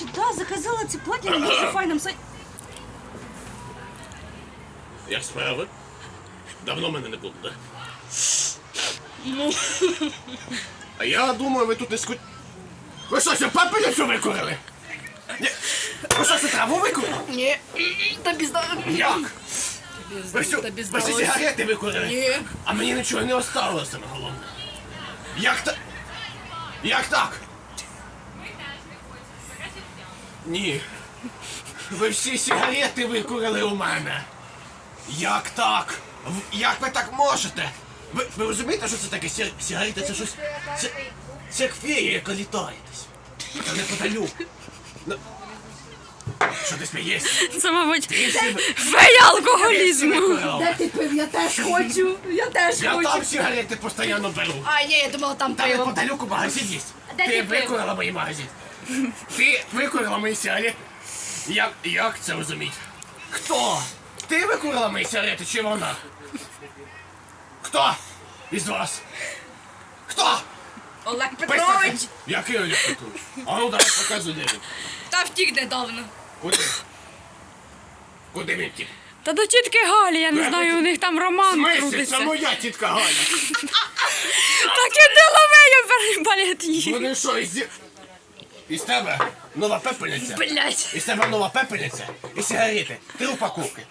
речі, да, заказала ці плаття на дуже файному сайті. Як справи? Давно мене не було, так? Ну, А я думаю, ви тут не скуть... Ви що, це папелицю викурили? Ні. Ви що, це траву викурили? ні, тобі зда... Як? Ви що, Тобі ви сигарети викурили? Ні. А мені нічого не осталося, саме головне. Як так? Як так? Ні. Ви всі сигарети викурили у мене. Як так? В- Як ви так можете? Ви, ви розумієте, що це таке Сі- сигарети? Це щось. Це, це як фея, яка літаєтесь. Це неподалюк. Ну, Що ти смієшся? Це, мабуть, фея алкоголізму. Де ти пив? Я теж хочу. Я теж Я хочу. там сигарети постійно беру. А, ні, я думала, там Там пиво. неподалеку магазин є. де Ти ти пив? викурила мій магазин. Ти викурила мої сигарети. Як, як це розуміти? Хто? Ти викурила мої сигарети чи вона? Хто? Із вас? Хто? Олег Петрович. Який Олег Петрович? А ну давай показуй де він. Та втік недавно. Куди? Куди він втік? Та до тітки Галі, я не знаю, у них там В роман смислі? крутиться. Це моя тітка Галя. Так іди лови, я балет її. Вони що, із... Із тебе нова пепельниця? Блять. Із тебе нова пепельниця і сигарети. Три упаковки.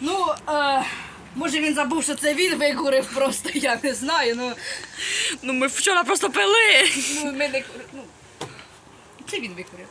Ну, е, може він забув, що це він викурив просто, я не знаю, ну, Ну ми вчора просто пили. ну ми не кури- ну, це він викурив.